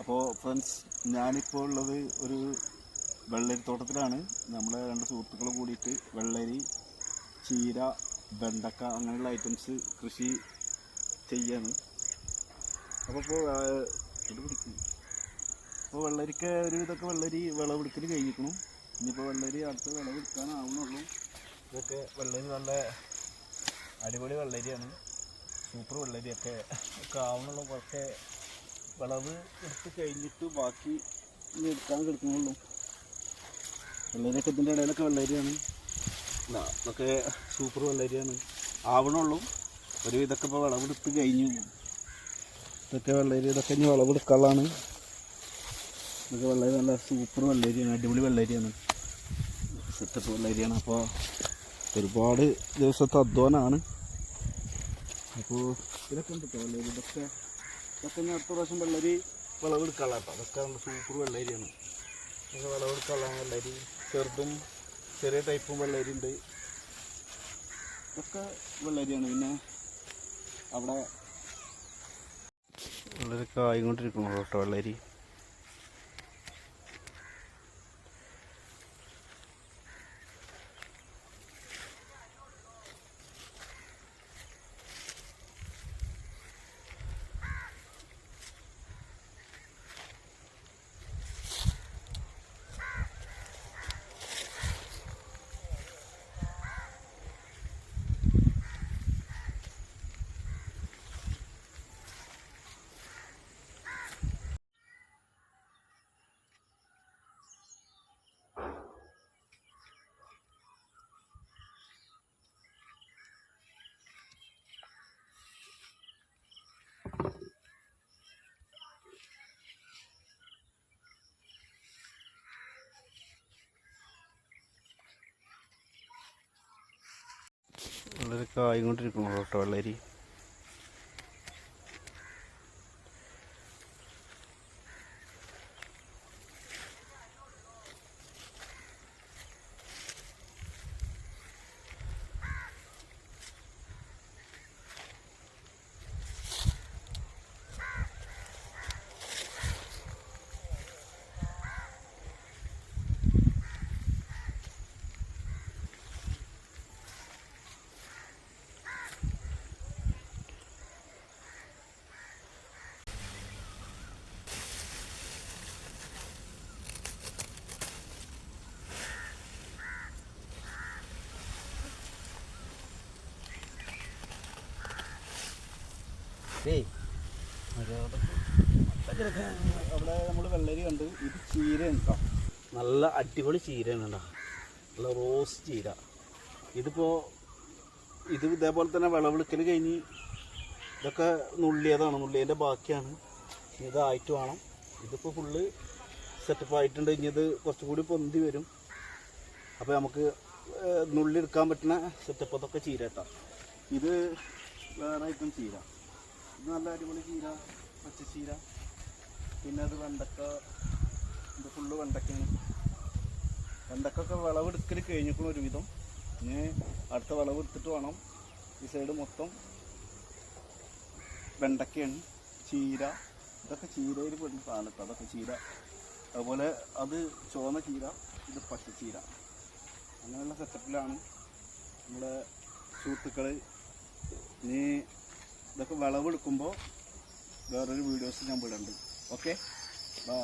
അപ്പോൾ ഫ്രണ്ട്സ് ഞാനിപ്പോൾ ഉള്ളത് ഒരു വെള്ളരി തോട്ടത്തിലാണ്. നമ്മളെ രണ്ട് സുഹൃത്തുക്കൾ കൂടിയിട്ട് വെള്ളരി ചീര വെണ്ടക്ക അങ്ങനെയുള്ള ഐറ്റംസ് കൃഷി ചെയ്യാണ്. അപ്പോൾ ഇപ്പോൾ അപ്പോൾ വെള്ളരിക്ക് ഒരു ഇതൊക്കെ വെള്ളരി വിളവെടുക്കൽ കഴിഞ്ഞിരിക്കണം ഇനിയിപ്പോൾ വെള്ളരി അടുത്ത് വിളവെടുക്കാനാവുന്നുള്ളൂ. ഇതൊക്കെ വെള്ളരി നല്ല അടിപൊളി വെള്ളരിയാണ്. സൂപ്പർ വെള്ളരിയൊക്കെ ഒക്കെ ആവുന്നുള്ളൂ. കുറച്ച് വിളവ് എടുത്ത് കഴിഞ്ഞിട്ട് ബാക്കി എടുക്കാൻ കിടക്കുന്നുള്ളൂ. വെള്ളരിയൊക്കെ ഇതിന്റെ ഇടയിലൊക്കെ വെള്ളരിയാണ്. അതൊക്കെ സൂപ്പർ വെള്ളരിയാണ്. ആവണുള്ളൂ. ഒരു ഇതൊക്കെ ഇപ്പോൾ വിളവെടുത്ത് കഴിഞ്ഞു. ഇതൊക്കെ വെള്ളരി ഇതൊക്കെ ഇനി വിളവെടുക്കാനുള്ളതാണ്. ഇതൊക്കെ വെള്ളരി നല്ല സൂപ്പർ വെള്ളരിയാണ് അടിപൊളി വെള്ളരിയാണ്. സെറ്റപ്പ് വെള്ളരിയാണ്. അപ്പോൾ ഒരുപാട് ദിവസത്തെ അധ്വാനമാണ് അപ്പോൾ ഇതൊക്കെ ഉണ്ട് കേട്ടോ വെള്ളരി ഇതൊക്കെ ഇതൊക്കെ അടുത്ത പ്രാവശ്യം വെള്ളരി വിളവെടുക്കാനുള്ള അതൊക്കെ നമ്മുടെ സൂപ്പർ വെള്ളരിയാണ് ഇതൊക്കെ വിളവെടുക്കാനുള്ള വെള്ളരി ചെറുതും ചെറിയ ടൈപ്പും വെള്ളരി ഉണ്ട് ഇതൊക്കെ വെള്ളരിയാണ് പിന്നെ അവിടെ വെള്ളരി ആയിക്കൊണ്ടിരിക്കുന്നു കേട്ടോ വെള്ളരി വെള്ളരിയൊക്കെ ആയിക്കൊണ്ടിരിക്കുന്നു കേട്ടോ വെള്ളരി. അവിടെ നമ്മൾ വെള്ളരി കണ്ട്. ഇത് ചീരയാണ് നല്ല അടിപൊളി ചീരയാണ് കേട്ടോ നല്ല റോസ് ചീര. ഇതിപ്പോൾ ഇത് ഇതേപോലെ തന്നെ വിളവെടുക്കൽ കഴിഞ്ഞ് ഇതൊക്കെ നുള്ളിയതാണ്. നുള്ളിയതിന്റെ ബാക്കിയാണ്. ഇതായിട്ട് വേണം. ഇതിപ്പോൾ ഫുള്ള് സെറ്റപ്പ് ആയിട്ടുണ്ട്. ഇനി ഇത് കുറച്ചുകൂടി പൊന്തി വരും. അപ്പോൾ നമുക്ക് നുള്ളി നുള്ളിയെടുക്കാൻ പറ്റുന്ന സെറ്റപ്പ് അതൊക്കെ ചീര കേട്ടോ ഇത് വേറെ ഐറ്റം ചീര. നല്ല അടിപൊളി ചീര പച്ചച്ചീര പിന്നെ അത് വെണ്ടക്ക ഇത് ഫുള്ള് വെണ്ടക്കയാണ്. വെണ്ടക്കൊക്കെ വിളവെടുക്കൽ ഒരു വിധം ഇനി അടുത്ത വിളവെടുത്തിട്ട് വേണം ഈ സൈഡ് മൊത്തം വെണ്ടക്കയാണ് ചീര. ഇതൊക്കെ ചീരയിൽ പെടുന്ന സാധനത്ത്. അതൊക്കെ ചീര. അതുപോലെ അത് ചുവന്ന ചീര ഇത് പച്ചച്ചീര അങ്ങനെയുള്ള സെറ്റപ്പിലാണ് നമ്മുടെ സുഹൃത്തുക്കൾ ഇനി ഇതൊക്കെ വിളവെടുക്കുമ്പോൾ വേറൊരു വീഡിയോസ് ഞാൻ വിടുന്നുണ്ട് ഓക്കെ ബൈ